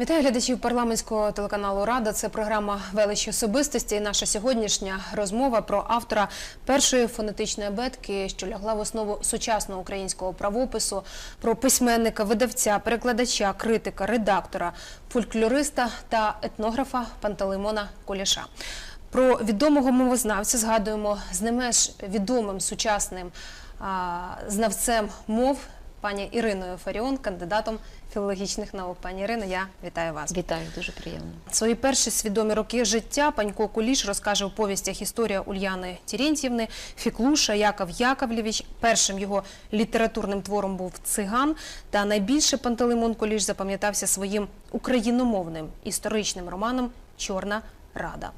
Вітаю глядачів парламентського телеканалу Рада. Це програма Велич особистості. І наша сьогоднішня розмова про автора першої фонетичної абетки, що лягла в основу сучасного українського правопису, про письменника, видавця, перекладача, критика, редактора, фольклориста та етнографа Пантелеймона Куліша. Про відомого мовознавця згадуємо з не менш відомим сучасним а, знавцем мов пані Іриною Фаріон, кандидатом філологічних наук. Пані Ірино, я вітаю вас. Вітаю, дуже приємно. Свої перші свідомі роки життя панько Куліш розкаже у повістях історія Ульяни Тірентьєвни, Фіклуша, Яков Яковлєвич. Першим його літературним твором був циган. Та найбільше Пантелеймон Куліш запам'ятався своїм україномовним історичним романом Чорна Рада.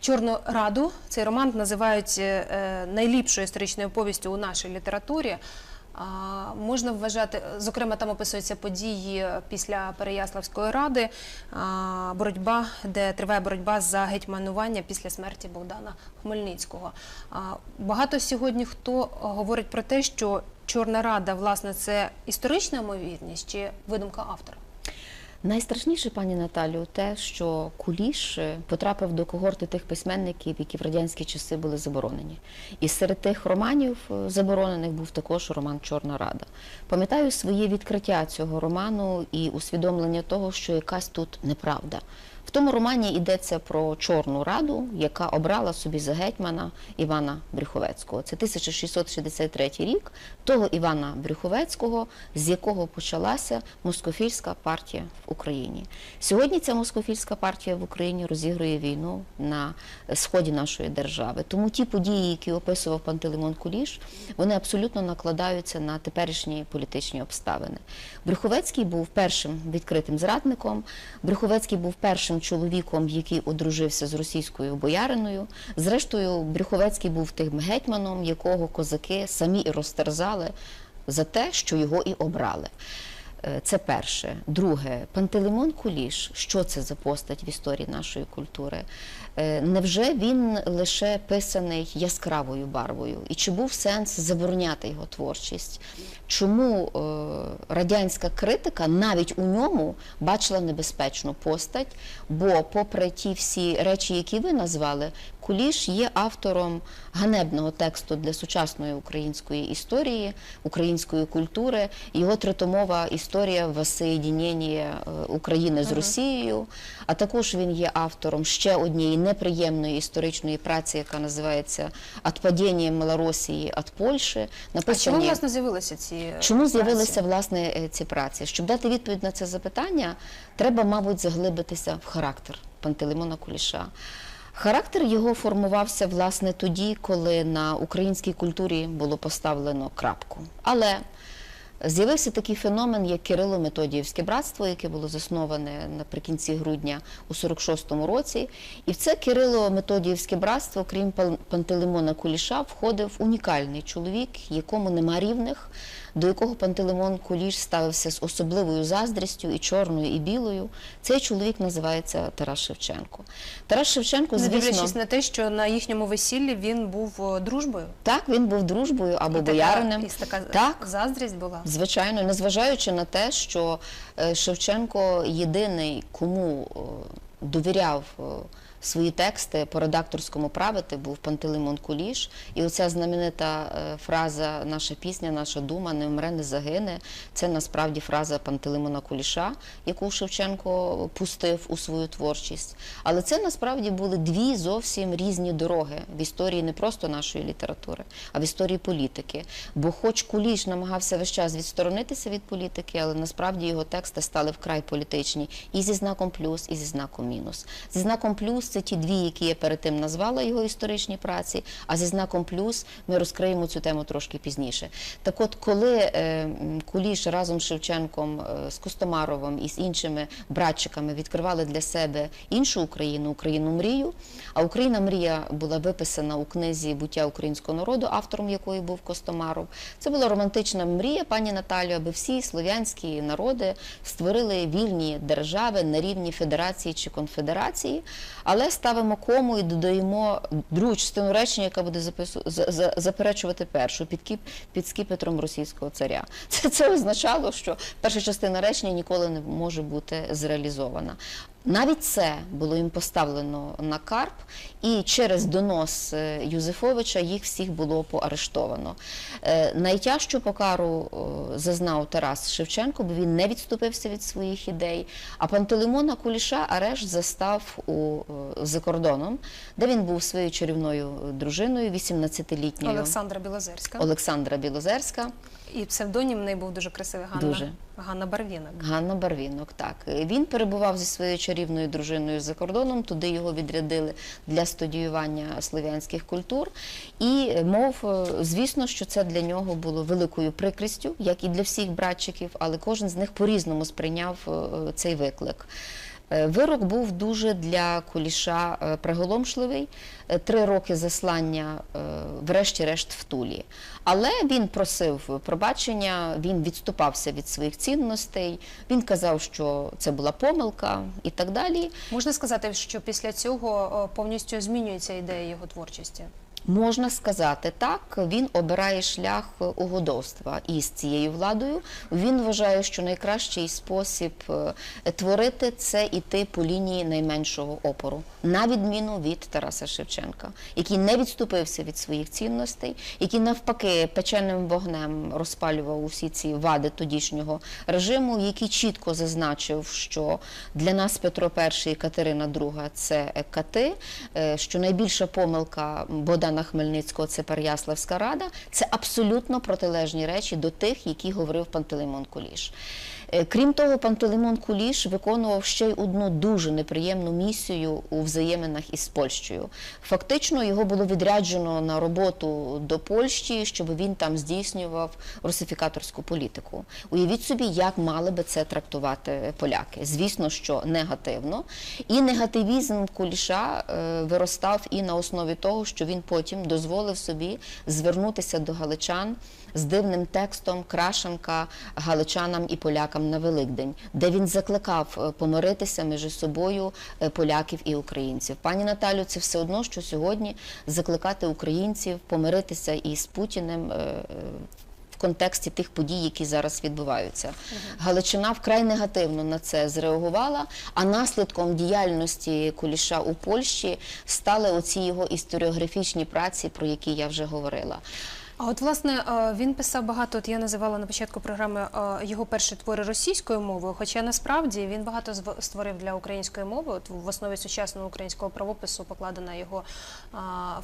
Чорну раду цей роман називають е, найліпшою історичною повістю у нашій літературі. Можна вважати, зокрема, там описуються події після Переяславської ради, боротьба, де триває боротьба за гетьманування після смерті Богдана Хмельницького. Багато сьогодні хто говорить про те, що Чорна Рада, власне, це історична ймовірність чи видумка автора? Найстрашніше, пані Наталю, те, що Куліш е, потрапив до когорти тих письменників, які в радянські часи були заборонені. І серед тих романів е, заборонених був також роман Чорна Рада. Пам'ятаю своє відкриття цього роману і усвідомлення того, що якась тут неправда. Тому романі йдеться про Чорну Раду, яка обрала собі за гетьмана Івана Брюховецького. Це 1663 рік, того Івана Брюховецького, з якого почалася москофільська партія в Україні. Сьогодні ця москофільська партія в Україні розігрує війну на сході нашої держави. Тому ті події, які описував Пантелеймон Куліш, вони абсолютно накладаються на теперішні політичні обставини. Брюховецький був першим відкритим зрадником. Брюховецький був першим чоловіком, який одружився з російською бояриною. Зрештою, Брюховецький був тим гетьманом, якого козаки самі і розтерзали за те, що його і обрали. Е, Це перше. Друге, Пантелеймон Куліш. Що це за постать в історії нашої культури? Е, Невже він лише писаний яскравою барвою? І чи був сенс забороняти його творчість? Чому е, радянська критика навіть у ньому бачила небезпечну постать? Бо, попри ті всі речі, які ви назвали, Куліш є автором ганебного тексту для сучасної української історії, української культури. Його тритомова історія воссоєдінення е, України з Росією. А також він є автором ще однієї неприємної історичної праці, яка називається «Отпадіння Малоросії від Польщі. А чому, власне, з'явилися ці Чому з'явилися власне е, ці праці? Щоб дати відповідь на це запитання, треба, мабуть, заглибитися в характер Пантелеймона Куліша. Характер його формувався власне тоді, коли на українській культурі було поставлено крапку. Але З'явився такий феномен, як Кирило-Методіївське братство, яке було засноване наприкінці грудня у 46-му році. І в це Кирило-Методіївське братство, крім Пан- Пантелеймона Куліша, входив унікальний чоловік, якому нема рівних, до якого Пантелеймон Куліш ставився з особливою заздрістю і чорною, і білою. Цей чоловік називається Тарас Шевченко. Тарас Шевченко, звісно, дивлячись на те, що на їхньому весіллі він був дружбою. так, він був дружбою або І така- бояриним. І така Так. заздрість була. Звичайно, незважаючи на те, що е, Шевченко єдиний, кому е, довіряв е, свої тексти по редакторському правити, був Пантелеймон Куліш. І оця знаменита е, фраза Наша пісня, наша дума не вмре, не загине. Це насправді фраза Пантелеймона Куліша, яку Шевченко пустив у свою творчість. Але це насправді були дві зовсім різні дороги в історії не просто нашої літератури, а в історії політики. Бо, хоч Куліш намагався весь час відсторонитися від політики, але насправді його тексти стали вкрай політичні і зі знаком плюс, і зі знаком мінус. Зі знаком плюс це ті дві, які я перед тим назвала його історичні праці. А зі знаком плюс ми розкриємо цю тему трошки пізніше. Так от, коли е, Куліш разом з Шевченком, е, з Костомаровим і з іншими братчиками відкривали для себе іншу Україну, Україну мрію. А Україна мрія була виписана у книзі Буття українського народу, автором якої був Костомаров. Це була романтична мрія, пані Наталю, аби всі слов'янські народи створили вільні держави на рівні федерації чи конфедерації. Але Але ставимо кому і додаємо другу частину речення, яка буде запису... за- за- заперечувати першу під, під скіпетром російського царя. Це, це означало, що перша частина речення ніколи не може бути зреалізована. Навіть це було їм поставлено на карп, і через донос е, Юзефовича їх всіх було поарештовано. Е, Найтяжчу покару е, зазнав Тарас Шевченко, бо він не відступився від своїх ідей. А Пантелеймона Куліша арешт застав у, за кордоном, де він був своєю чарівною дружиною, 18-літньою Олександра Білозерська. Олександра Білозерська. І псевдонім в неї був дуже красивий Ганна. Дуже. Ганна Барвінок. Ганна Барвінок, так. Він перебував зі своєю чарівною дружиною за кордоном, туди його відрядили для студіювання слов'янських культур. І е, мов, е, звісно, що це для нього було великою прикрістю, як і для всіх братчиків, але кожен з них по-різному сприйняв е, цей виклик. Е, Вирок був дуже для Куліша е, приголомшливий. Е, Три роки заслання, врешті-решт, в Тулі. Але він просив пробачення, він відступався від своїх цінностей, він казав, що це була помилка і так далі. Можна сказати, що після цього повністю змінюється ідея його творчості. Можна сказати так, він обирає шлях угодовства із цією владою. Він вважає, що найкращий спосіб е, творити це іти по лінії найменшого опору, на відміну від Тараса Шевченка, який не відступився від своїх цінностей, який навпаки печеним вогнем розпалював усі ці вади тодішнього режиму, який чітко зазначив, що для нас Петро І і Катерина II – це кати, е, що найбільша помилка Богдана Хмельницького це Переяславська рада. Це абсолютно протилежні речі до тих, які говорив Пантелеймон Куліш. Е, Крім того, Пантелеймон Куліш виконував ще й одну дуже неприємну місію у взаєминах із Польщею. Фактично його було відряджено на роботу до Польщі, щоб він там здійснював русифікаторську політику. Уявіть собі, як мали би це трактувати поляки. Звісно, що негативно. І негативізм Куліша е, виростав і на основі того, що він потім дозволив собі звернутися до галичан з дивним текстом Крашенка галичанам і полякам на Великдень, де він закликав е, помиритися між собою е, поляків і українців. Пані Наталю, це все одно, що сьогодні закликати українців помиритися із Путіним. е, В контексті тих подій, які зараз відбуваються, Галичина вкрай негативно на це зреагувала. А наслідком діяльності Куліша у Польщі стали оці його історіографічні праці, про які я вже говорила. А от власне е, він писав багато. От я називала на початку програми е, його перші твори російською мовою. Хоча насправді він багато створив для української мови. От в основі сучасного українського правопису покладена його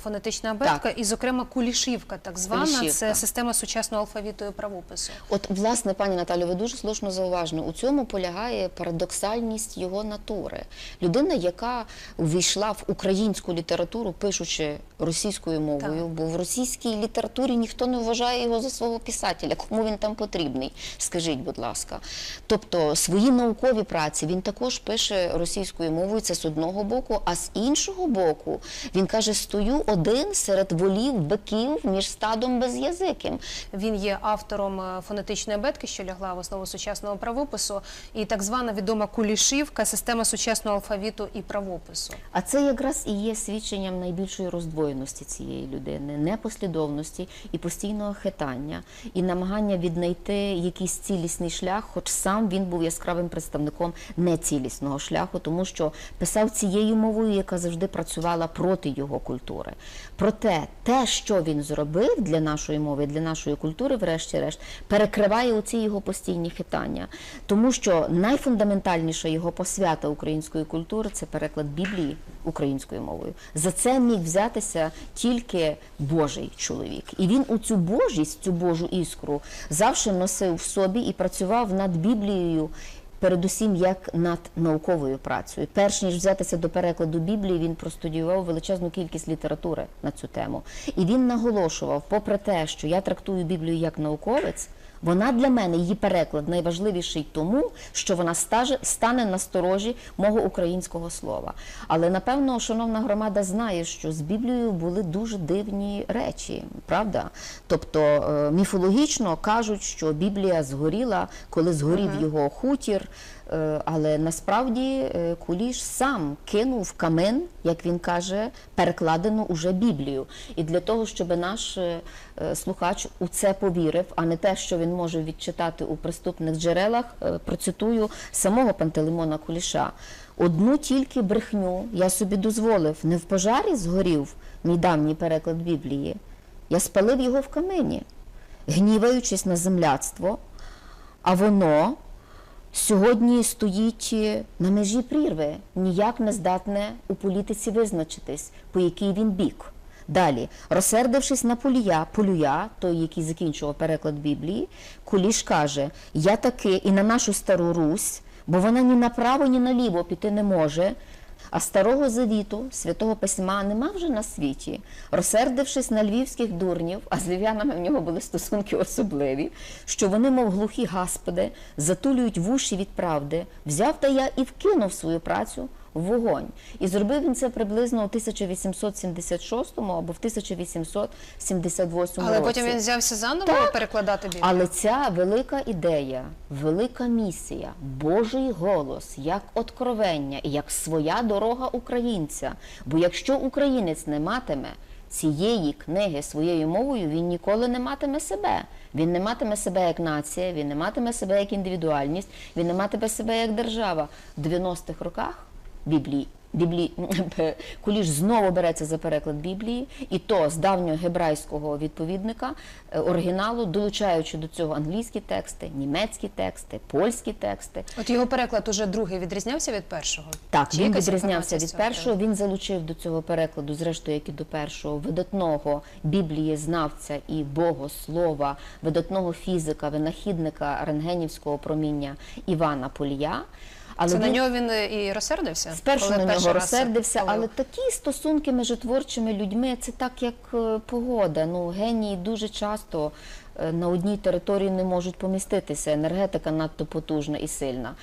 фонетична абетка, і, зокрема, кулішівка, так звана, Кулішівка. це система сучасного алфавіту і правопису. От, власне, пані Наталю, ви дуже слушно зауважено. У цьому полягає парадоксальність його натури. Людина, яка увійшла в українську літературу, пишучи російською мовою, Так. бо в російській літературі ніхто не вважає його за свого писателя. Кому він там потрібний? Скажіть, будь ласка. Тобто свої наукові праці він також пише російською мовою. Це з одного боку, а з іншого боку, він каже: стою один серед волів, биків між стадом безязиким. Він є автором е, фонетичної абетки, що лягла в основу сучасного правопису, і так звана відома кулішівка, система сучасного алфавіту і правопису. А це якраз і є свідченням найбільшої роздвоєності цієї людини, непослідовності і постійного хитання, і намагання віднайти якийсь цілісний шлях, хоч сам він був яскравим представником нецілісного шляху, тому що писав цією мовою, яка завжди працювала проти його культури. Проте те, що він зробив для нашої мови, для нашої культури, врешті-решт, перекриває оці його постійні хитання, тому що найфундаментальніша його посвята української культури це переклад Біблії українською мовою. За це міг взятися тільки Божий чоловік, і він у цю божість, цю Божу іскру завжди носив в собі і працював над Біблією. Передусім, як над науковою працею, перш ніж взятися до перекладу Біблії, він простудіював величезну кількість літератури на цю тему. І він наголошував, попри те, що я трактую Біблію як науковець, вона для мене її переклад найважливіший тому, що вона стаже, стане на сторожі мого українського слова. Але напевно, шановна громада знає, що з Біблією були дуже дивні речі, правда? Тобто е, міфологічно кажуть, що Біблія згоріла, коли згорів його хутір. Е, Але насправді е, Куліш сам кинув в камин, як він каже, перекладену уже Біблію. І для того, щоб наш е, слухач у це повірив, а не те, що він може відчитати у приступних джерелах, процитую самого Пантелеймона Куліша. Одну тільки брехню я собі дозволив, не в пожарі згорів мій давній переклад Біблії. Я спалив його в камині, гніваючись на земляцтво, а воно сьогодні стоїть е, на межі прірви, ніяк не здатне у політиці визначитись, по який він бік. Далі, розсердившись на полія, полюя, той, який закінчував переклад Біблії, Куліш каже: Я таки і на нашу стару Русь, бо вона ні направо, ні наліво піти не може. А старого завіту, святого письма, нема вже на світі. Розсердившись на львівських дурнів, а з львів'янами в нього були стосунки особливі, що вони, мов глухі гасподи, затулюють вуші від правди, взяв та я і вкинув свою працю вогонь. І зробив він це приблизно у 1876 або в 1878 Але році. потім він взявся заново Так. перекладати Біблію. Але ця велика ідея, велика місія, Божий голос, як откровення і як своя дорога українця. Бо якщо українець не матиме цієї книги своєю мовою, він ніколи не матиме себе. Він не матиме себе як нація, він не матиме себе як індивідуальність, він не матиме себе як держава. В 90-х роках Біблії. Біблії Куліш знову береться за переклад Біблії, і то з давнього гебрайського відповідника е, оригіналу, долучаючи до цього англійські тексти, німецькі тексти, польські тексти. От його переклад уже другий відрізнявся від першого? Так, Чи він відрізнявся від першого. Він залучив до цього перекладу, зрештою, як і до першого, видатного біблієзнавця і богослова, видатного фізика, винахідника рентгенівського проміння Івана Полія. Але Це на нього він е, і розсердився? Спершу на нього розсердився, але такі стосунки між творчими людьми це так, як е, погода. Ну, генії дуже часто е, на одній території не можуть поміститися. Енергетика надто потужна і сильна.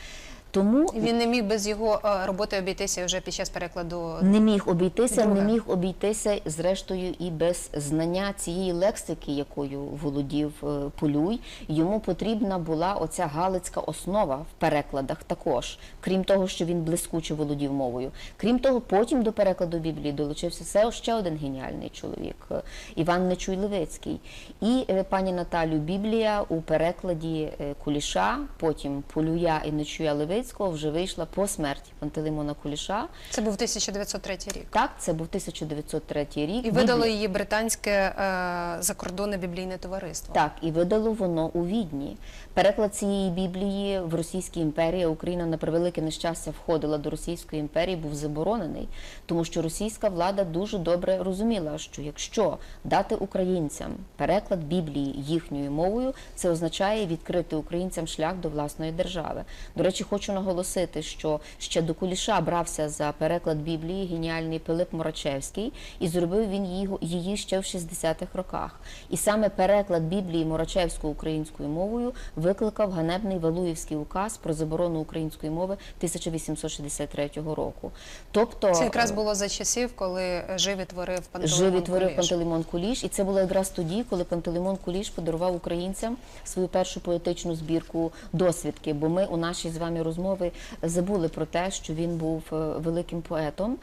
Тому Він не міг без його е, роботи обійтися вже під час перекладу. не міг обійтися, Друге. не міг обійтися зрештою і без знання цієї лексики, якою володів е, Полюй. Йому потрібна була оця галицька основа в перекладах також, крім того, що він блискуче володів мовою. Крім того, потім до перекладу Біблії долучився це ще один геніальний чоловік е, Іван Нечуй Левицький. І пані Наталю Біблія у перекладі Куліша, потім Полюя і Нечуя Левицького вже вийшла по смерті Пантелеймона Куліша. Це був 1903 рік. Так, це був 1903 рік. І видало її британське е, закордонне біблійне товариство. Так, і видало воно у Відні. Переклад цієї Біблії в Російській імперії, Україна на превелике нещастя входила до Російської імперії, був заборонений, тому що російська влада дуже добре розуміла, що якщо дати українцям переклад Біблії їхньою мовою, це означає відкрити українцям шлях до власної держави. До речі, хочу наголосити, що ще до Куліша брався за переклад Біблії геніальний Пилип Морачевський, і зробив він її, її ще в 60-х роках. І саме переклад Біблії Морачевською українською мовою викликав ганебний Валуївський указ про заборону української мови 1863 року. Тобто Це якраз було за часів, коли е, жив і творив Пантелеймон Жив і творив. Пантелеймон Куліш, і це було якраз тоді, коли Пантелеймон Куліш подарував українцям свою першу поетичну збірку досвідки. Бо ми у нашій з вами розмови забули про те, що він був е, великим поетом,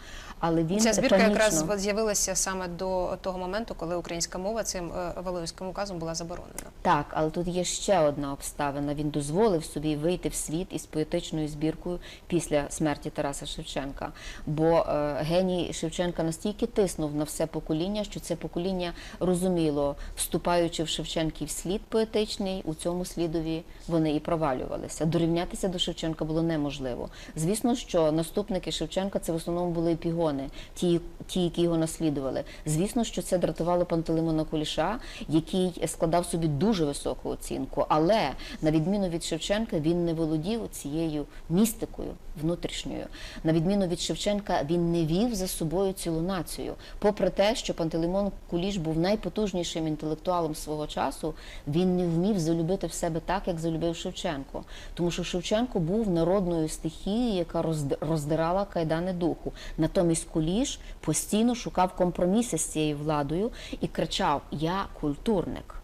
але він Ця збірка панічно... якраз з'явилася саме до того моменту, коли українська мова цим е, Валуївським указом була заборонена. Так, але тут є ще одна обставина. Він дозволив собі вийти в світ із поетичною збіркою після смерті Тараса Шевченка. Бо е, геній Шевченка настільки тиснув на все покоління, що це покоління розуміло, вступаючи в Шевченків слід поетичний, у цьому слідові вони і провалювалися. Дорівнятися до Шевченка було неможливо. Звісно, що наступники Шевченка це в основному були епігони, ті, ті, які його наслідували. Звісно, що це дратувало Пантелеймона Куліша, який складав собі дуже високу оцінку. Але на відміну від Шевченка, він не володів цією містикою внутрішньою. На відміну від Шевченка, він не вів за собою цілу націю. Попри те, що Пантелеймон Куліш був найпотужнішим інтелектуалом свого часу, він не вмів залюбити в себе так, як залюбив Шевченко. Тому що Шевченко був народною стихією, яка роздирала кайдани духу. Натомість Куліш постійно шукав компроміси з цією владою і кричав: Я культурник.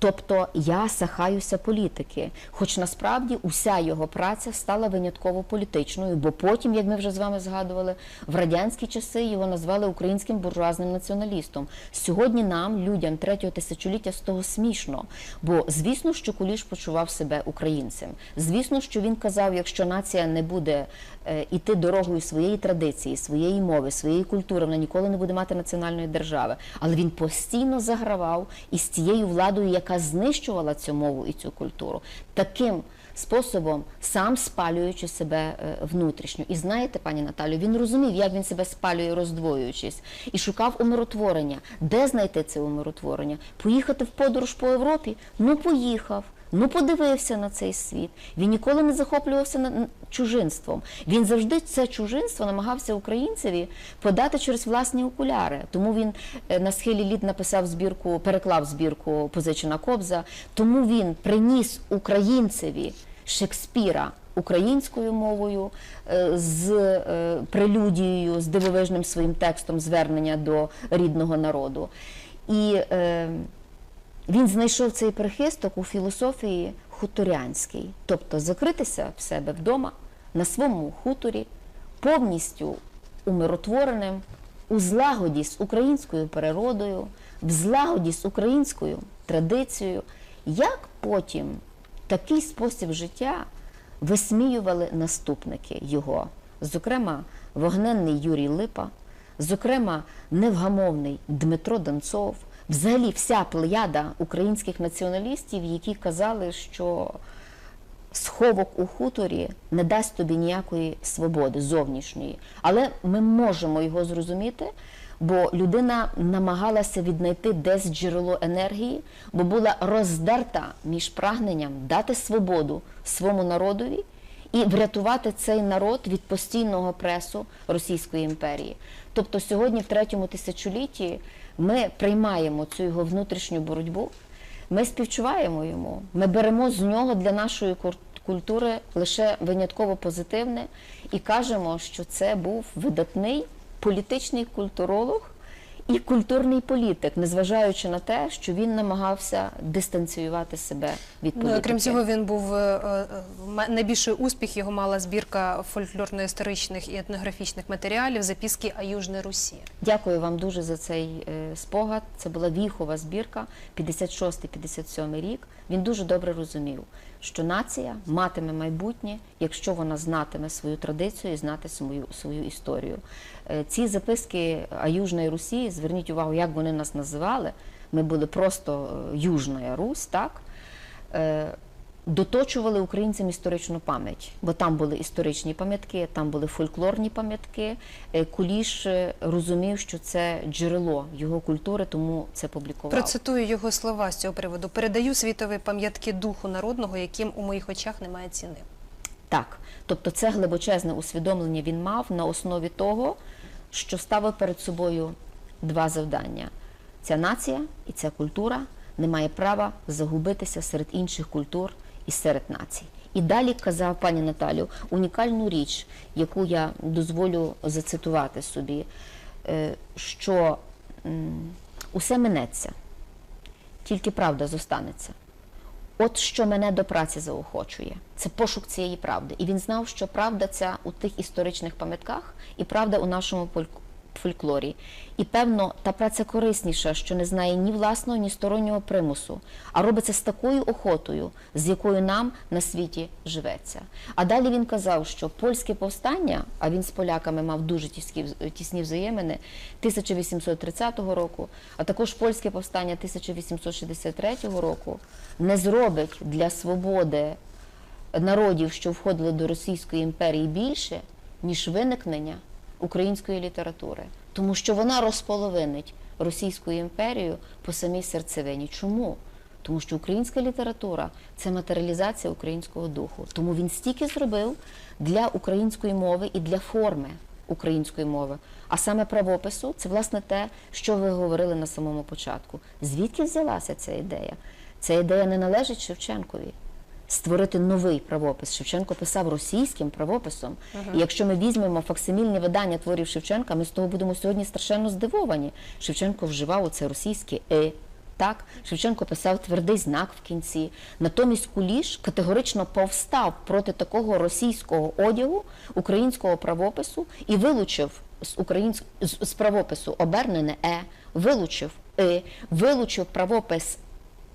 Тобто я сахаюся політики, хоч насправді уся його праця стала винятково політичною, бо потім, як ми вже з вами згадували, в радянські часи його назвали українським буржуазним націоналістом. Сьогодні нам, людям третього тисячоліття, з того смішно. Бо звісно, що Куліш почував себе українцем. Звісно, що він казав, якщо нація не буде іти дорогою своєї традиції, своєї мови, своєї культури, вона ніколи не буде мати національної держави. Але він постійно загравав із тією владою, яка знищувала цю мову і цю культуру. Таким способом, сам спалюючи себе е, внутрішньо. І знаєте, пані Наталю, він розумів, як він себе спалює, роздвоюючись, і шукав умиротворення. Де знайти це умиротворення? Поїхати в подорож по Європі? Ну, поїхав. Ну, подивився на цей світ. Він ніколи не захоплювався чужинством. Він завжди це чужинство намагався українцеві подати через власні окуляри. Тому він е, на схилі літ написав збірку, переклав збірку Позичена Кобза. Тому він приніс українцеві Шекспіра українською мовою е, з е, прелюдією, з дивовижним своїм текстом звернення до рідного народу. І він знайшов цей прихисток у філософії хуторянській, тобто закритися в себе вдома на своєму хуторі, повністю умиротвореним, у злагоді з українською природою, в злагоді з українською традицією. Як потім такий спосіб життя висміювали наступники його, зокрема, вогненний Юрій Липа, зокрема, невгамовний Дмитро Донцов, взагалі вся плеяда українських націоналістів, які казали, що сховок у хуторі не дасть тобі ніякої свободи зовнішньої. Але ми можемо його зрозуміти, бо людина намагалася віднайти десь джерело енергії, бо була роздерта між прагненням дати свободу своєму народові і врятувати цей народ від постійного пресу Російської імперії. Тобто сьогодні, в третьому тисячолітті, ми приймаємо цю його внутрішню боротьбу. Ми співчуваємо йому. Ми беремо з нього для нашої культури лише винятково позитивне і кажемо, що це був видатний політичний культуролог і культурний політик, незважаючи на те, що він намагався дистанціювати себе від Ну, політики. крім цього, він був е, е, найбільший успіх його мала збірка фольклорно-історичних і етнографічних матеріалів записки о Южній Русі. Дякую вам дуже за цей е, спогад. Це була віхова збірка, 56-57 рік. Він дуже добре розумів, що нація матиме майбутнє, якщо вона знатиме свою традицію і знати свою, свою історію. Е, Ці записки о Южної Русі, зверніть увагу, як вони нас називали. Ми були просто е, Южна Русь, так? Доточували українцям історичну пам'ять, бо там були історичні пам'ятки, там були фольклорні пам'ятки. Е, Куліш е, розумів, що це джерело його культури, тому це публікував. Процитую його слова з цього приводу. Передаю світові пам'ятки духу народного, яким у моїх очах немає ціни. Так, тобто це глибочезне усвідомлення він мав на основі того, що ставив перед собою два завдання: ця нація і ця культура не має права загубитися серед інших культур і серед націй. І далі казав пані Наталю унікальну річ, яку я дозволю зацитувати собі, е, що усе минеться, тільки правда зостанеться. От що мене до праці заохочує, це пошук цієї правди. І він знав, що правда ця у тих історичних пам'ятках, і правда у нашому фольклорі. І певно, та праця корисніша, що не знає ні власного, ні стороннього примусу, а робиться з такою охотою, з якою нам на світі живеться. А далі він казав, що польське повстання, а він з поляками мав дуже тісні, тісні взаємини 1830 року, а також польське повстання 1863 року, не зробить для свободи народів, що входили до Російської імперії, більше, ніж виникнення української літератури, тому що вона розполовинить Російську імперію по самій серцевині. Чому? Тому що українська література це матеріалізація українського духу. Тому він стільки зробив для української мови і для форми української мови. А саме правопису це власне те, що ви говорили на самому початку. Звідки взялася ця ідея? Ця ідея не належить Шевченкові створити новий правопис. Шевченко писав російським правописом. І якщо ми візьмемо факсимільні видання творів Шевченка, ми з того будемо сьогодні страшенно здивовані. Шевченко вживав оце російське е, Так, Шевченко писав твердий знак в кінці. Натомість Куліш категорично повстав проти такого російського одягу, українського правопису і вилучив з українськ... з, з правопису обернене е, вилучив и, вилучив правопис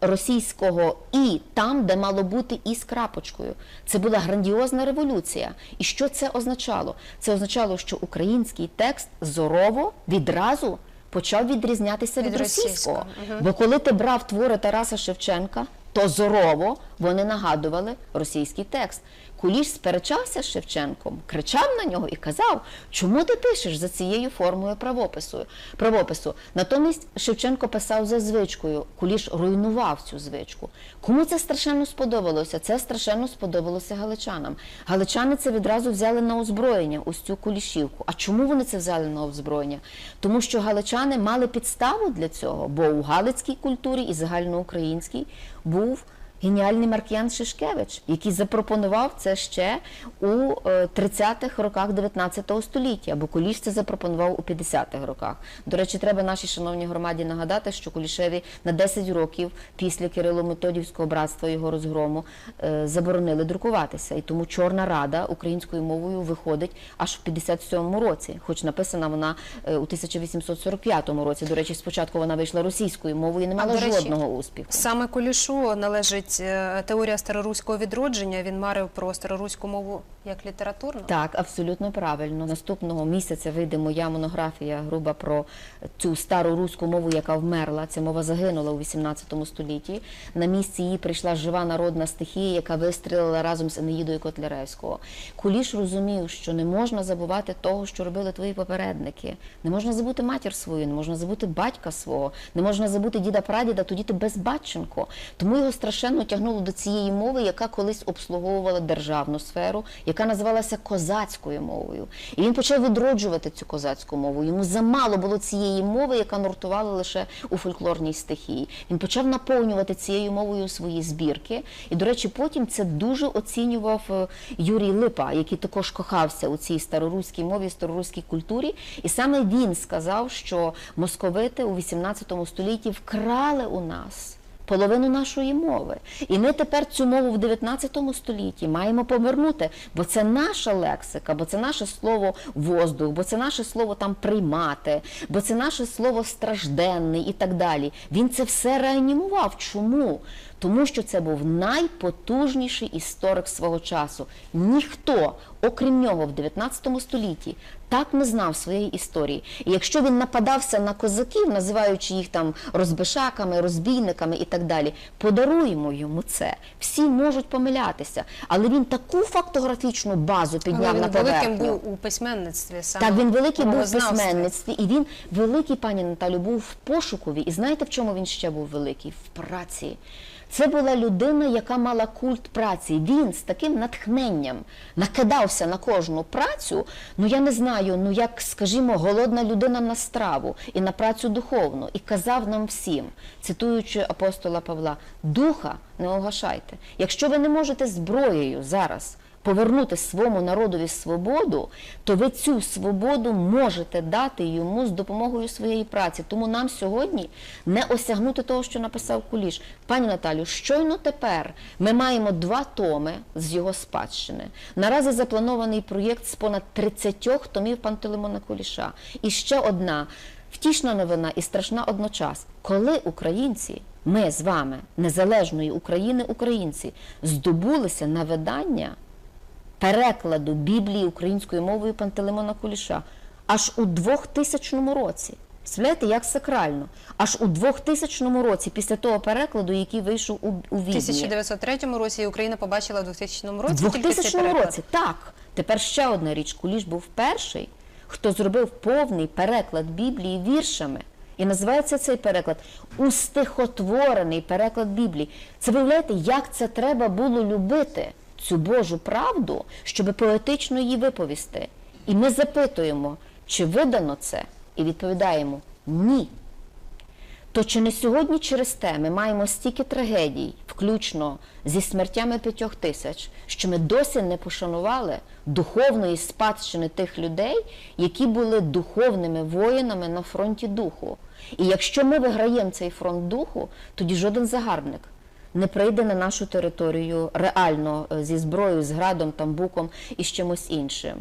російського і там, де мало бути і з крапочкою. Це була грандіозна революція. І що це означало? Це означало, що український текст зорово відразу почав відрізнятися від, Від російського. російського. Угу. Бо коли ти брав твори Тараса Шевченка, то зорово вони нагадували російський текст. Куліш сперечався з Шевченком, кричав на нього і казав, чому ти пишеш за цією формою правопису? правопису. Натомість Шевченко писав за звичкою, Куліш руйнував цю звичку. Кому це страшенно сподобалося? Це страшенно сподобалося галичанам. Галичани це відразу взяли на озброєння, ось цю кулішівку. А чому вони це взяли на озброєння? Тому що галичани мали підставу для цього, бо у галицькій культурі і загальноукраїнській був геніальний Маркіян Шишкевич, який запропонував це ще у е, 30-х роках 19 століття, бо Куліш це запропонував у 50-х роках. До речі, треба нашій шановній громаді нагадати, що Кулішеві на 10 років після Кирило-Методівського братства його розгрому е, заборонили друкуватися. І тому Чорна Рада українською мовою виходить аж в 57-му році, хоч написана вона е, у 1845 році. До речі, спочатку вона вийшла російською мовою і не мала жодного успіху. Саме Кулішу належить е, теорія староруського відродження. Він марив про староруську мову як літературну. Так, абсолютно правильно. Наступного місяця вийде моя монографія груба про цю стару руську мову, яка вмерла. Ця мова загинула у 18 столітті. На місці її прийшла жива народна стихія, яка вистрілила разом з Енеїдою Котляревського. Куліш розумів, що не можна забувати того, що робили твої попередники. Не можна забути матір свою, не можна забути батька свого, не можна забути діда прадіда, тоді ти безбатченко. Тому його страшенно тягнуло до цієї мови, яка колись обслуговувала державну сферу, яка називалася козацькою мовою. І він почав відроджувати цю козацьку мову. Йому замало було цієї мови, яка нуртувала лише у фольклорній стихії. Він почав наповнювати цією мовою свої збірки. І, до речі, потім це дуже оцінював е, Юрій Липа, який також кохався у цій староруській мові, староруській культурі. І саме він сказав, що московити у 18 столітті вкрали у нас половину нашої мови. І ми тепер цю мову в 19 столітті маємо повернути, бо це наша лексика, бо це наше слово воздух, бо це наше слово там приймати, бо це наше слово стражденний і так далі. Він це все реанімував. Чому? Тому що це був найпотужніший історик свого часу. Ніхто, окрім нього, в 19 столітті так не знав своєї історії. І якщо він нападався на козаків, називаючи їх там розбишаками, розбійниками і так далі, подаруємо йому це. Всі можуть помилятися, але він таку фактографічну базу Але підняв він на великим був у письменництві. Саме Так, він великий був мовознавстві. письменництві, і він великий, пані Наталю, був в пошукові. І знаєте, в чому він ще був великий? В праці. Це була людина, яка мала культ праці. Він з таким натхненням накидався на кожну працю. Ну я не знаю, ну як, скажімо, голодна людина на страву і на працю духовну, і казав нам всім, цитуючи апостола Павла, духа не огашайте. Якщо ви не можете зброєю зараз повернути своєму народові свободу, то ви цю свободу можете дати йому з допомогою своєї праці. Тому нам сьогодні не осягнути того, що написав Куліш. Пані Наталю, щойно тепер ми маємо два томи з його спадщини. Наразі запланований проєкт з понад 30 томів Пантелеймона Куліша. І ще одна втішна новина і страшна одночас. Коли українці, ми з вами, незалежної України, українці, здобулися на видання перекладу Біблії українською мовою Пантелеймона Куліша аж у 2000 році. Представляєте, як сакрально. Аж у 2000 році, після того перекладу, який вийшов у, у У Відні. 1903 році і Україна побачила в 2000 році. В 2000 році, так. Тепер ще одна річ. Куліш був перший, хто зробив повний переклад Біблії віршами. І називається цей переклад устихотворений переклад Біблії. Це виявляєте, як це треба було любити цю Божу правду, щоб поетично її виповісти. І ми запитуємо, чи видано це, і відповідаємо ні. То чи не сьогодні через те ми маємо стільки трагедій включно зі смертями п'ятьох тисяч, що ми досі не пошанували духовної спадщини тих людей, які були духовними воїнами на фронті духу. І якщо ми виграємо цей фронт духу, тоді жоден загарбник не прийде на нашу територію реально е, зі зброєю, з градом, тамбуком і з чимось іншим.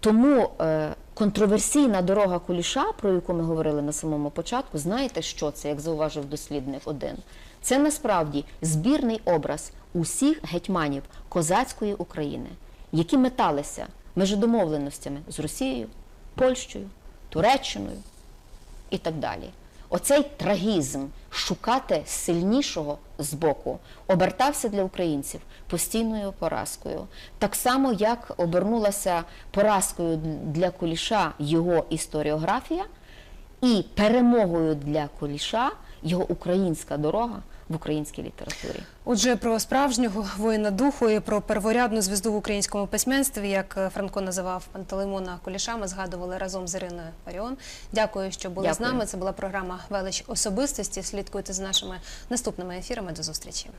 Тому е, контроверсійна дорога куліша, про яку ми говорили на самому початку, знаєте, що це, як зауважив дослідник один? Це насправді збірний образ усіх гетьманів козацької України, які металися междомовленостями з Росією, Польщею, Туреччиною і так далі. Оцей трагізм шукати сильнішого з боку обертався для українців постійною поразкою. Так само, як обернулася поразкою для Куліша його історіографія, і перемогою для Куліша його українська дорога в українській літературі. Отже, про справжнього воїна духу і про перворядну звізду в українському письменстві, як е, Франко називав Пантелеймона Куліша, ми згадували разом з Іриною Паріон. Дякую, що були з нами. Це була програма Велич особистості. Слідкуйте з нашими наступними ефірами. До зустрічі.